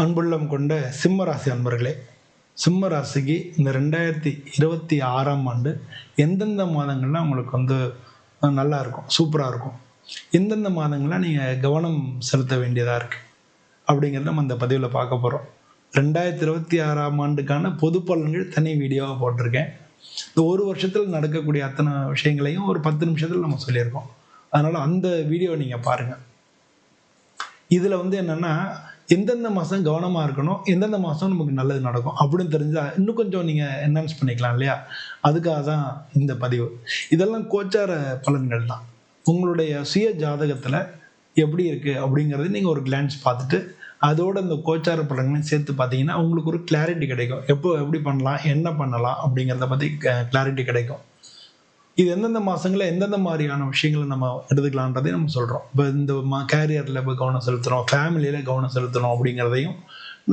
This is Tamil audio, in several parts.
அன்புள்ளம் கொண்ட சிம்ம ராசி அன்பர்களே சிம்மராசிக்கு இந்த ரெண்டாயிரத்தி இருபத்தி ஆறாம் ஆண்டு எந்தெந்த மாதங்கள்லாம் உங்களுக்கு வந்து நல்லா இருக்கும் சூப்பராக இருக்கும்? எந்தெந்த மாதங்கள்லாம் நீங்கள் கவனம் செலுத்த வேண்டியதாக இருக்குது அப்படிங்கிறத நம்ம இந்த பதிவில் பார்க்க போகிறோம் ரெண்டாயிரத்தி இருபத்தி ஆறாம் ஆண்டுக்கான பொது பலன்கள் தனி வீடியோவாக போட்டிருக்கேன். இந்த ஒரு வருஷத்தில் நடக்கக்கூடிய அத்தனை விஷயங்களையும் ஒரு பத்து நிமிஷத்தில் நம்ம சொல்லியிருக்கோம். அதனால் அந்த வீடியோ நீங்கள் பாருங்கள் இதில் வந்து என்னென்னா எந்தெந்த மாதம் கவனமாக இருக்கணும் எந்தெந்த மாதம் நமக்கு நல்லது நடக்கும் அப்படின்னு தெரிஞ்சால் இன்னும் கொஞ்சம் நீங்கள் என்ஹான்ஸ் பண்ணிக்கலாம் இல்லையா? அதுக்காக தான் இந்த பதிவு. இதெல்லாம் கோச்சார பலன்கள் தான். உங்களுடைய சுய ஜாதகத்தில் எப்படி இருக்குது அப்படிங்கிறது நீங்கள் ஒரு கிளான்ஸ் பார்த்துட்டு அதோட இந்த கோச்சார பலன்களையும் சேர்த்து பார்த்தீங்கன்னா உங்களுக்கு ஒரு கிளாரிட்டி கிடைக்கும். எப்போ எப்படி பண்ணலாம் என்ன பண்ணலாம் அப்படிங்கிறத பற்றி கிளாரிட்டி கிடைக்கும். இது எந்தெந்த மாதங்களில் எந்தெந்த மாதிரியான விஷயங்களை நம்ம எடுத்துக்கலான்றதே நம்ம சொல்கிறோம் இப்போ இந்த மா கேரியரில் இப்போ கவனம் செலுத்துகிறோம் ஃபேமிலியில் கவனம் செலுத்தணும் அப்படிங்கிறதையும்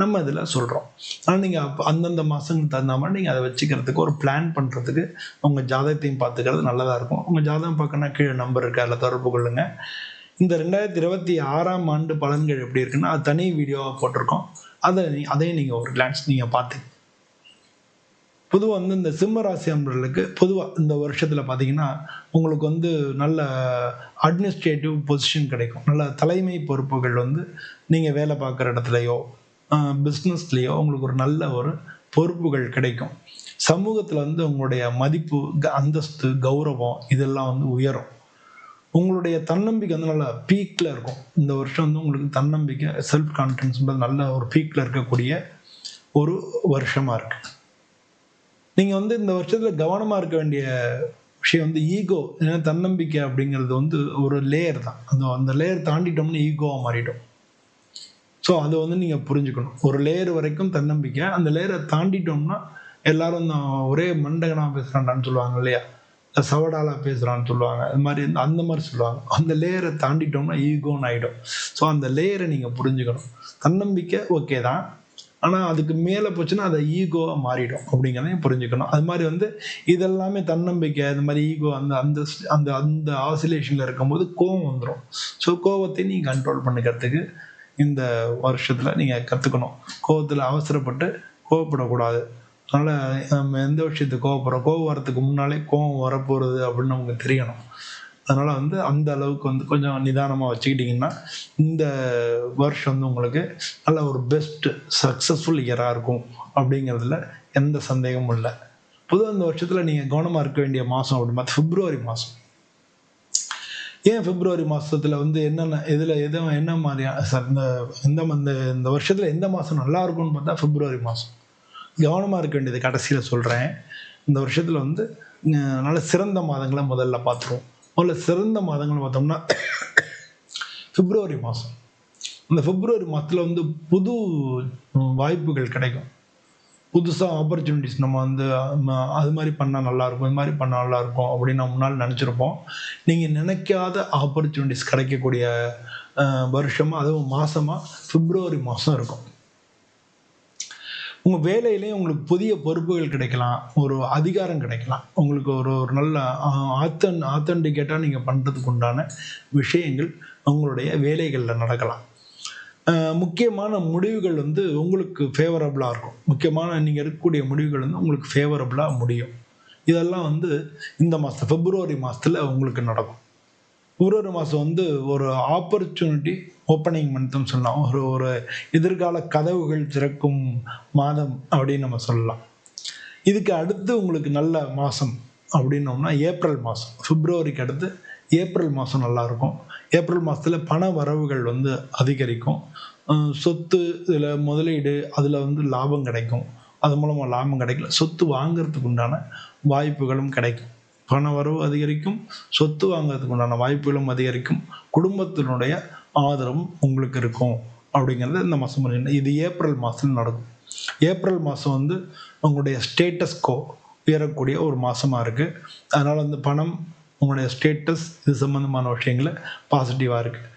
நம்ம இதில் சொல்கிறோம் ஆனால் நீங்கள் அப்போ அந்தந்த மாதங்களுக்கு தகுந்த மாதிரி நீங்கள் அதை வச்சுக்கிறதுக்கு ஒரு பிளான் பண்ணுறதுக்கு உங்கள் ஜாதகத்தையும் பார்த்துக்கிறது நல்லதாக இருக்கும். உங்கள் ஜாதகம் பார்க்கணுன்னா கீழே நம்பர் இருக்குது அதில் தொடர்பு கொள்ளுங்கள் இந்த ரெண்டாயிரத்தி இருபத்தி ஆறாம் ஆண்டு பலன்கள் எப்படி இருக்குன்னா அது தனி வீடியோவாக போட்டிருக்கோம். அதை நீ அதையும் நீங்கள் ஒரு கிளான்ஸ் நீங்கள் பார்த்து பொதுவாக வந்து இந்த சிம்ம ராசி அன்பர்களுக்கு பொதுவாக இந்த வருஷத்தில் பார்த்தீங்கன்னா உங்களுக்கு வந்து நல்ல அட்மினிஸ்ட்ரேட்டிவ் பொசிஷன் கிடைக்கும். நல்ல தலைமை பொறுப்புகள் வந்து நீங்கள் வேலை பார்க்குற இடத்துலையோ பிஸ்னஸ்லேயோ உங்களுக்கு ஒரு நல்ல ஒரு பொறுப்புகள் கிடைக்கும். சமூகத்தில் வந்து உங்களுடைய மதிப்பு க- அந்தஸ்து கௌரவம் இதெல்லாம் வந்து உயரும். உங்களுடைய தன்னம்பிக்கை வந்து நல்லா பீக்கில் இருக்கும். இந்த வருஷம் வந்து உங்களுக்கு தன்னம்பிக்கை செல்ஃப் கான்ஃபிடன்ஸ் நல்ல ஒரு பீக்கில் இருக்கக்கூடிய ஒரு வருஷமாக இருக்குது நீங்கள் வந்து இந்த வருஷத்தில் கவனமாக இருக்க வேண்டிய விஷயம் வந்து ஈகோ ஏன்னா தன்னம்பிக்கை அப்படிங்கிறது வந்து ஒரு லேயர் தான். அந்த அந்த லேயர் தாண்டிட்டோம்னா ஈகோவாக மாறிடும். ஸோ அதை வந்து நீங்கள் புரிஞ்சுக்கணும். ஒரு லேயர் வரைக்கும் தன்னம்பிக்கை அந்த லேயரை தாண்டிட்டோம்னா எல்லாரும் ஒரே மண்டகனாக பேசுகிறான்டான்னு சொல்லுவாங்க இல்லையா? சவடாலாக பேசுகிறான்னு சொல்லுவாங்க. அது மாதிரி அந்த மாதிரி சொல்லுவாங்க. அந்த லேயரை தாண்டிட்டோம்னா ஈகோன்னு ஆகிடும் ஸோ அந்த லேயரை நீங்கள் புரிஞ்சுக்கணும். தன்னம்பிக்கை ஓகே தான். ஆனால் அதுக்கு மேலே போச்சுன்னா அதை ஈகோவாக மாறிடும். அப்படிங்கிறதையும் புரிஞ்சுக்கணும். அது மாதிரி வந்து இதெல்லாமே தன்னம்பிக்கை இந்த மாதிரி ஈகோ அந்த அந்த அந்த அந்த ஆசிலேஷனில் இருக்கும்போது கோவம் வந்துடும் ஸோ கோவத்தை நீங்கள் கண்ட்ரோல் பண்ணிக்கிறதுக்கு இந்த வருஷத்தில் நீங்கள் கற்றுக்கணும் கோவத்தில் அவசரப்பட்டு கோவப்படக்கூடாது. அதனால் நம்ம எந்த விஷயத்துக்கு கோவப்படுறோம்? கோவம் வரத்துக்கு முன்னாலே கோவம் வரப்போகிறது அப்படின்னு நமக்கு தெரியணும். அதனால் வந்து அந்த அளவுக்கு வந்து கொஞ்சம் நிதானமாக வச்சுக்கிட்டிங்கன்னா இந்த வருஷம் வந்து உங்களுக்கு நல்ல ஒரு பெஸ்ட் சக்ஸஸ்ஃபுல் இயராக இருக்கும் அப்படிங்கிறதுல எந்த சந்தேகமும் இல்லை. பொதுவாக இந்த வருஷத்தில் நீங்கள் கவனமாக இருக்க வேண்டிய மாதம் அப்படின்னு பார்த்தா பிப்ரவரி மாதம் ஏன் பிப்ரவரி மாதத்தில் வந்து என்னென்ன இதில் எது என்ன மாதிரியான சார் இந்த இந்த இந்த இந்த வருஷத்தில் எந்த மாதம் நல்லா இருக்கும்னு பார்த்தா பிப்ரவரி மாதம் கவனமாக இருக்க வேண்டியது கடைசியில் சொல்கிறேன் இந்த வருஷத்தில் வந்து நல்ல சிறந்த மாதங்களை முதல்ல பார்த்துருவோம். முதல்ல சிறந்த மாதங்கள் பார்த்தோம்னா பிப்ரவரி மாதம். அந்த பிப்ரவரி மாதத்தில் வந்து புது வாய்ப்புகள் கிடைக்கும். புதுசாக ஆப்பர்ச்சுனிட்டிஸ் நம்ம வந்து அது மாதிரி பண்ணால் நல்லாயிருக்கும் இது மாதிரி பண்ணால் நல்லாயிருக்கும் அப்படின்னு நம்ம முன்னால் நினச்சிருப்போம். நீங்கள் நினைக்காத ஆப்பர்ச்சுனிட்டிஸ் கிடைக்கக்கூடிய வருஷமாக அதுவும் மாதமாக பிப்ரவரி மாதம் இருக்கும். உங்கள் வேலையிலேயே உங்களுக்கு புதிய பொறுப்புகள் கிடைக்கலாம். ஒரு அதிகாரம் கிடைக்கலாம். உங்களுக்கு ஒரு ஒரு நல்ல ஆத்தன் ஆத்தன்டிகேட்டாக நீங்கள் பண்ணுறதுக்கு உண்டான விஷயங்கள் உங்களுடைய வேலைகளில் நடக்கலாம். முக்கியமான முடிவுகள் வந்து உங்களுக்கு ஃபேவரபுளாக இருக்கும். முக்கியமான நீங்கள் இருக்கக்கூடிய முடிவுகள் வந்து உங்களுக்கு ஃபேவரபுளாக முடியும். இதெல்லாம் வந்து இந்த மாதம் பிப்ரவரி மாதத்தில் உங்களுக்கு நடக்கும். பிப்ரவரி மாதம் வந்து ஒரு ஆப்பர்ச்சுனிட்டி ஓப்பனிங் மந்த்னு சொல்லலாம். ஒரு ஒரு எதிர்கால கதவுகள் திறக்கும் மாதம் அப்படின்னு நம்ம சொல்லலாம். இதுக்கு அடுத்து உங்களுக்கு நல்ல மாதம் அப்படின்னோம்னா ஏப்ரல் மாதம் பிப்ரவரிக்கு அடுத்து ஏப்ரல் மாதம் நல்லாயிருக்கும் ஏப்ரல் மாதத்தில் பண வரவுகள் வந்து அதிகரிக்கும். சொத்து இதில் முதலீடு அதில் வந்து லாபம் கிடைக்கும். அது மூலமாக லாபம் கிடைக்கல. சொத்து வாங்குறதுக்கு உண்டான வாய்ப்புகளும் கிடைக்கும். பண வரவு அதிகரிக்கும். சொத்து வாங்குறதுக்கு உண்டான வாய்ப்புகளும் அதிகரிக்கும். குடும்பத்தினுடைய ஆதரவும் உங்களுக்கு இருக்கும் அப்படிங்கிறது இந்த மாதம் இது ஏப்ரல் மாதம் நடக்கும். ஏப்ரல் மாதம் வந்து உங்களுடைய ஸ்டேட்டஸ்கோ உயரக்கூடிய ஒரு மாதமாக இருக்குது அதனால் வந்து பணம் உங்களுடைய ஸ்டேட்டஸ் இது சம்மந்தமான விஷயங்களை பாசிட்டிவாக இருக்குது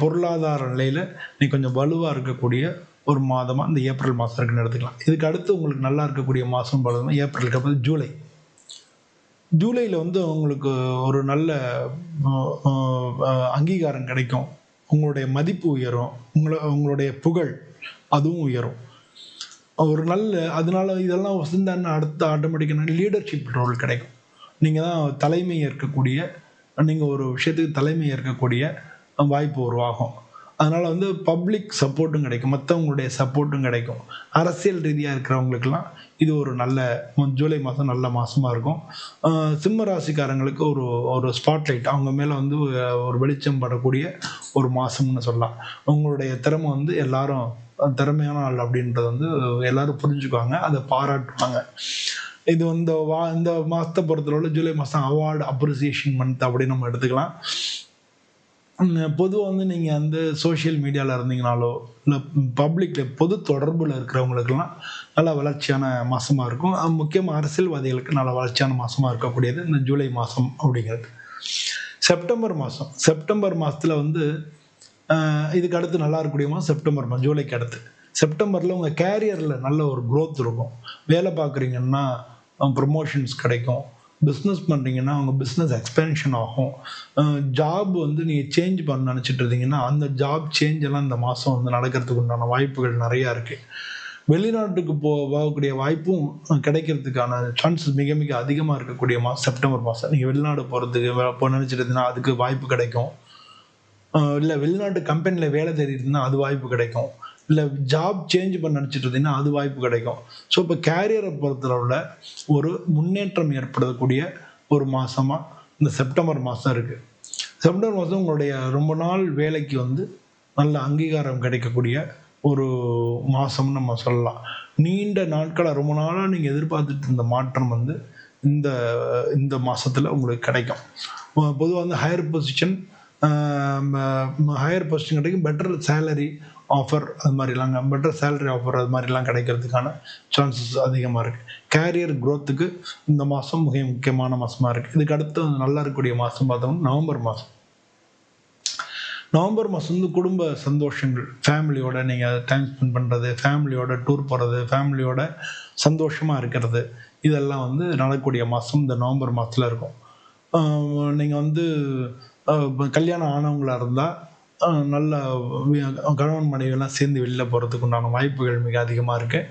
பொருளாதார நிலையில் நீ கொஞ்சம் வலுவாக இருக்கக்கூடிய ஒரு மாதமாக இந்த ஏப்ரல் மாதம் இருக்குன்னு எடுத்துக்கலாம். இதுக்கு அடுத்து உங்களுக்கு நல்லா இருக்கக்கூடிய மாதம் பார்த்தோம்னா ஏப்ரலுக்கு அப்புறம் ஜூலை. ஜூலையில் வந்து உங்களுக்கு ஒரு நல்ல அங்கீகாரம் கிடைக்கும். உங்களுடைய மதிப்பு உயரும் உங்களை உங்களுடைய புகழ் அதுவும் உயரும். ஒரு நல்ல அதனால இதெல்லாம் வசந்தான்னு அடுத்த ஆட்டோமேட்டிக்கான லீடர்ஷிப் ரோல் கிடைக்கும். நீங்கள் தான் தலைமை ஏற்கக்கூடிய நீங்கள் ஒரு விஷயத்துக்கு தலைமை ஏற்கக்கூடிய வாய்ப்பு உருவாகும். அதனால் வந்து பப்ளிக் சப்போர்ட்டும் கிடைக்கும். மற்றவங்களுடைய சப்போர்ட்டும் கிடைக்கும். அரசியல் ரீதியாக இருக்கிறவங்களுக்கெல்லாம் இது ஒரு நல்ல ஜூலை மாதம் நல்ல மாதமாக இருக்கும். சிம்ம ராசிக்காரங்களுக்கு ஒரு ஒரு ஸ்பாட்லைட் அவங்க மேலே வந்து ஒரு வெளிச்சம் படக்கூடிய ஒரு மாதம்னு சொல்லலாம். உங்களுடைய திறமை வந்து எல்லாரும் திறமையான ஆள் அப்படின்றத வந்து எல்லாரும் புரிஞ்சுக்குவாங்க. அதை பாராட்டுவாங்க. இது இந்த வா இந்த மாதத்தை பொறுத்தளவில் ஜூலை மாதம் அவார்டு அப்ரிசியேஷன் மந்த் அப்படின்னு நம்ம எடுத்துக்கலாம். பொதுவாக வந்து நீங்கள் வந்து சோஷியல் மீடியாவில் இருந்தீங்கனாலோ இல்லை பப்ளிக்கில் பொது தொடர்பில் இருக்கிறவங்களுக்கெல்லாம் நல்ல வளர்ச்சியான மாதமாக இருக்கும். முக்கியமாக அரசியல்வாதிகளுக்கு நல்ல வளர்ச்சியான மாதமாக இருக்கக்கூடியது இந்த ஜூலை மாதம் அப்படிங்கிறது. செப்டம்பர் மாதம் செப்டம்பர் மாதத்தில் வந்து இதுக்கு அடுத்து நல்லா இருக்கக்கூடிய மாதம் செப்டம்பர் மாதம் ஜூலைக்கு அடுத்து. செப்டம்பரில் உங்கள் கேரியரில் நல்ல ஒரு க்ரோத் இருக்கும். வேலை பார்க்குறீங்கன்னா ப்ரொமோஷன்ஸ் கிடைக்கும். பிஸ்னஸ் பண்ணுறீங்கன்னா உங்கள் பிஸ்னஸ் எக்ஸ்பென்ஷன் ஆகும். ஜாப் வந்து நீங்கள் சேஞ்ச் பண்ண நினச்சிட்டு இருந்தீங்கன்னா அந்த ஜாப் சேஞ்ச் எல்லாம் இந்த மாதம் வந்து நடக்கிறதுக்கு உண்டான வாய்ப்புகள் நிறையா இருக்குது வெளிநாட்டுக்கு போ போகக்கூடிய வாய்ப்பும் கிடைக்கிறதுக்கான சான்சஸ் மிக மிக அதிகமாக இருக்கக்கூடிய மாதம் செப்டம்பர் மாதம் நீங்கள் வெளிநாடு போகிறதுக்கு போ நினச்சிட்டு இருந்தீங்கன்னா அதுக்கு வாய்ப்பு கிடைக்கும். இல்லை வெளிநாட்டு கம்பெனியில் வேலை தேடிட்டு அது வாய்ப்பு கிடைக்கும். இல்லை ஜாப் சேஞ்ச் பண்ண நினச்சிட்டு இருந்தீங்கன்னா அது வாய்ப்பு கிடைக்கும். ஸோ இப்போ கேரியரை பொறுத்தளவில் ஒரு முன்னேற்றம் ஏற்படக்கூடிய ஒரு மாதமாக இந்த செப்டம்பர் மாதம் இருக்குது செப்டம்பர் மாதம் உங்களுடைய ரொம்ப நாள் வேலைக்கு வந்து நல்ல அங்கீகாரம் கிடைக்கக்கூடிய ஒரு மாதம்னு நம்ம சொல்லலாம். நீண்ட நாட்களாக ரொம்ப நாளாக நீங்கள் எதிர்பார்த்துட்டு இருந்த மாற்றம் வந்து இந்த இந்த மாதத்தில் உங்களுக்கு கிடைக்கும். பொதுவாக வந்து ஹையர் பொசிஷன் ஹையர் பொசிஷன் கிடைக்கும். பெட்டர் சேலரி ஆஃபர் அது மாதிரிலாம் பெட்டர் சேலரி ஆஃபர் அது மாதிரிலாம் கிடைக்கிறதுக்கான சான்சஸ் அதிகமாக இருக்குது கேரியர் க்ரோத்துக்கு இந்த மாதம் மிக முக்கியமான மாதமாக இருக்குது இதுக்கு அடுத்து நல்லா இருக்கக்கூடிய மாதம் பார்த்தோம்னா நவம்பர் மாதம் நவம்பர் மாதம் வந்து குடும்ப சந்தோஷங்கள். ஃபேமிலியோட நீங்கள் டைம் ஸ்பெண்ட் பண்ணுறது ஃபேமிலியோட டூர் போகிறது ஃபேமிலியோட சந்தோஷமாக இருக்கிறது. இதெல்லாம் வந்து நடக்கக்கூடிய மாதம் இந்த நவம்பர் மாதத்தில் இருக்கும். நீங்கள் வந்து கல்யாணம் ஆனவங்களா இருந்தால் நல்ல கணவன் மனைவியெல்லாம் சேர்ந்து வெளில போகிறதுக்கு உண்டான வாய்ப்புகள் மிக அதிகமாக இருக்குது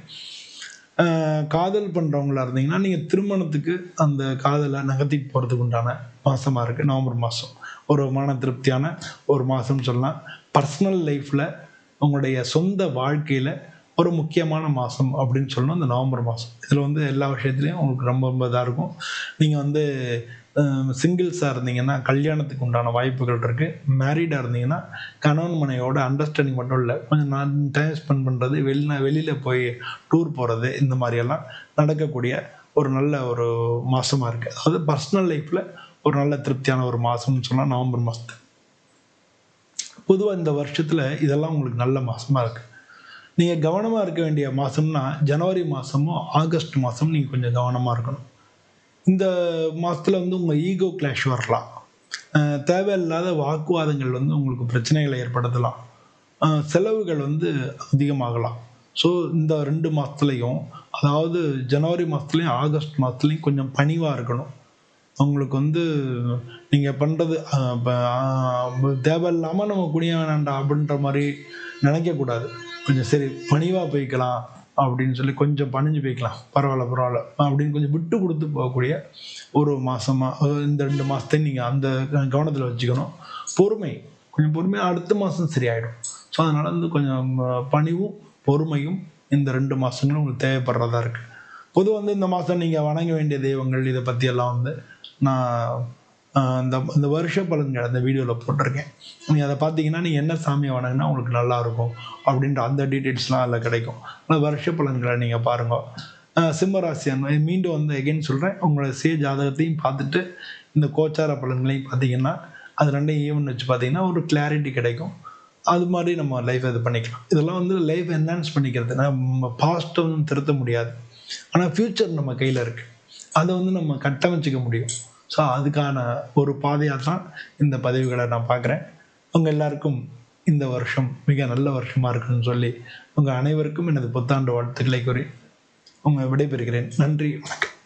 காதல் பண்ணுறவங்களா இருந்தீங்கன்னா நீங்கள் திருமணத்துக்கு அந்த காதலை நகர்த்திட்டு போகிறதுக்கு உண்டான மாதமாக இருக்குது நவம்பர் மாதம் ஒரு மன திருப்தியான ஒரு மாதம்னு சொல்லலாம். பர்சனல் லைஃப்பில் உங்களுடைய சொந்த வாழ்க்கையில் ஒரு முக்கியமான மாதம் அப்படின்னு சொல்லணும். அந்த நவம்பர் மாதம் இதில் வந்து எல்லா விஷயத்துலையும் உங்களுக்கு ரொம்ப ரொம்ப இதாக இருக்கும். நீங்கள் வந்து சிங்கிள்ஸாக இருந்தீங்கன்னா கல்யாணத்துக்கு உண்டான வாய்ப்புகள் இருக்குது மேரீடாக இருந்தீங்கன்னா கணவன் மனையோட அண்டர்ஸ்டாண்டிங் மட்டும் இல்லை. கொஞ்சம் நான் டைம் ஸ்பெண்ட் பண்ணுறது வெளிநா வெளியில் போய் டூர் போகிறது இந்த மாதிரியெல்லாம் நடக்கக்கூடிய ஒரு நல்ல ஒரு மாதமாக இருக்குது அதாவது பர்சனல் லைஃப்பில் ஒரு நல்ல திருப்தியான ஒரு மாதம்னு சொன்னால் நவம்பர் மாதத்து பொதுவாக இந்த வருஷத்தில் இதெல்லாம் உங்களுக்கு நல்ல மாதமாக இருக்குது நீங்கள் கவனமாக இருக்க வேண்டிய மாதம்னா ஜனவரி மாதமும் ஆகஸ்ட் மாதம் நீங்கள் கொஞ்சம் கவனமாக இருக்கணும். இந்த மாதத்தில் வந்து உங்கள் ஈகோ கிளாஷ் வரலாம். தேவையில்லாத வாக்குவாதங்கள் வந்து உங்களுக்கு பிரச்சனைகளை ஏற்படுத்தலாம். செலவுகள் வந்து அதிகமாகலாம். ஸோ இந்த ரெண்டு மாதத்துலேயும் அதாவது ஜனவரி மாதத்துலேயும் ஆகஸ்ட் மாதத்துலேயும் கொஞ்சம் பணிவாக இருக்கணும். உங்களுக்கு வந்து நீங்கள் பண்ணுறது தேவையில்லாமல் நம்ம குனிய வேணாண்டா அப்படின்ற மாதிரி நினைக்கக்கூடாது. கொஞ்சம் சரி பணிவாக போய்க்கலாம். அப்படின்னு சொல்லி கொஞ்சம் பணிஞ்சு போய்க்கலாம். பரவாயில்ல பரவாயில்ல. அப்படின்னு கொஞ்சம் விட்டு கொடுத்து போகக்கூடிய ஒரு மாதமாக இந்த ரெண்டு மாதத்தை நீங்கள் அந்த கவனத்தில் வச்சுக்கணும். பொறுமை. கொஞ்சம் பொறுமையாக அடுத்த மாதம் சரியாயிடும். ஸோ அதனால் வந்து கொஞ்சம் பணிவும் பொறுமையும் இந்த ரெண்டு மாதங்களும் உங்களுக்கு தேவைப்படுறதா இருக்குது பொதுவாக வந்து இந்த மாதம் நீங்கள் வணங்க வேண்டிய தெய்வங்கள் இதை பற்றியெல்லாம் வந்து நான் அந்த இந்த வருஷ பலன்கள் அந்த வீடியோவில் போட்டிருக்கேன். நீங்கள் அதை பார்த்தீங்கன்னா நீங்கள் என்ன சாமியை வணங்கினா உங்களுக்கு நல்லா இருக்கும் அப்படின்ற அந்த டீட்டெயில்ஸ்லாம் அதில் கிடைக்கும். ஆனால் வருஷ பலன்களை நீங்கள் பாருங்கள் சிம்மராசி மீண்டும் வந்து எகைன் சொல்கிறேன் உங்களோட சுய ஜாதகத்தையும் பார்த்துட்டு இந்த கோச்சார பலன்களையும் பார்த்தீங்கன்னா அது ரெண்டையும் ஈவன் வச்சு பார்த்தீங்கன்னா ஒரு கிளாரிட்டி கிடைக்கும். அது மாதிரி நம்ம லைஃப் இது பண்ணிக்கலாம். இதெல்லாம் வந்து லைஃப் என்ஹான்ஸ் பண்ணிக்கிறது. நம்ம பாஸ்ட்டும் திருத்த முடியாது. ஆனால் ஃப்யூச்சர் நம்ம கையில் இருக்குது அதை வந்து நம்ம கட்டமைச்சிக்க முடியும். ஸோ அதுக்கான ஒரு பாதையாக தான் இந்த பதவிகளை நான் பார்க்குறேன். உங்கள் எல்லாருக்கும் இந்த வருஷம் மிக நல்ல வருஷமாக இருக்குன்னு சொல்லி உங்கள் அனைவருக்கும் எனது புத்தாண்டு வாழ்த்துக்களை கூறி உங்கள் விடைபெறுகிறேன். நன்றி வணக்கம்.